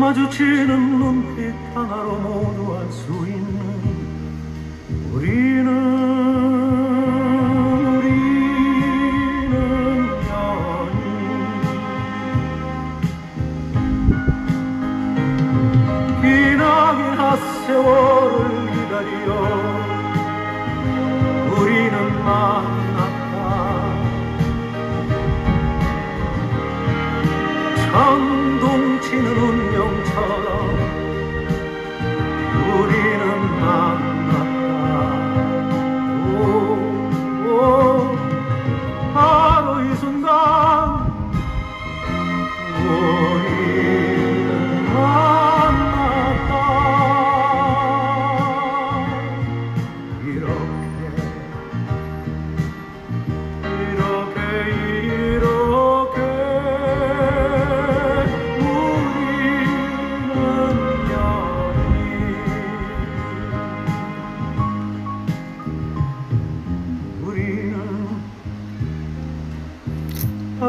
마주치는 눈빛 하나로 모두 알 수 있는 우리는 우리는 연인 기나긴 핫세월을 기다려 우리는 만났다. 천둥 치는 solo.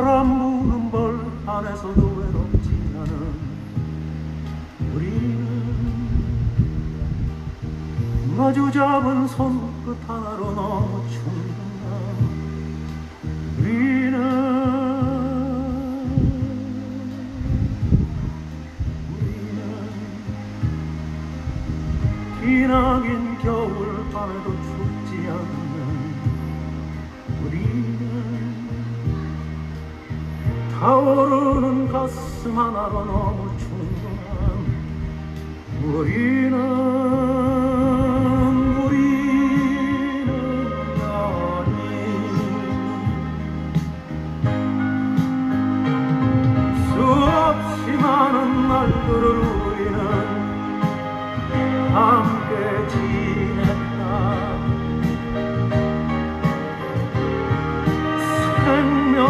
바람 부는 벌 안에서도 외롭지 않은 우리는 마주 잡은 손끝 하나로 너무 충분한 우리는 우리는 기나긴 겨울 밤에도 춥지 않는 타오르는 가슴 하나로 너무 충분한 우리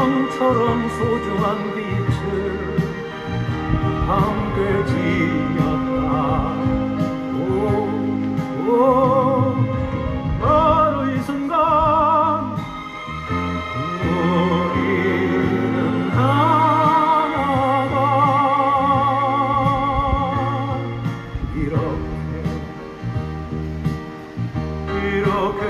영처럼 소중한 빛을 함께 지었다. 오, 오, 바로 이 순간 우리는 하나가 이렇게 이렇게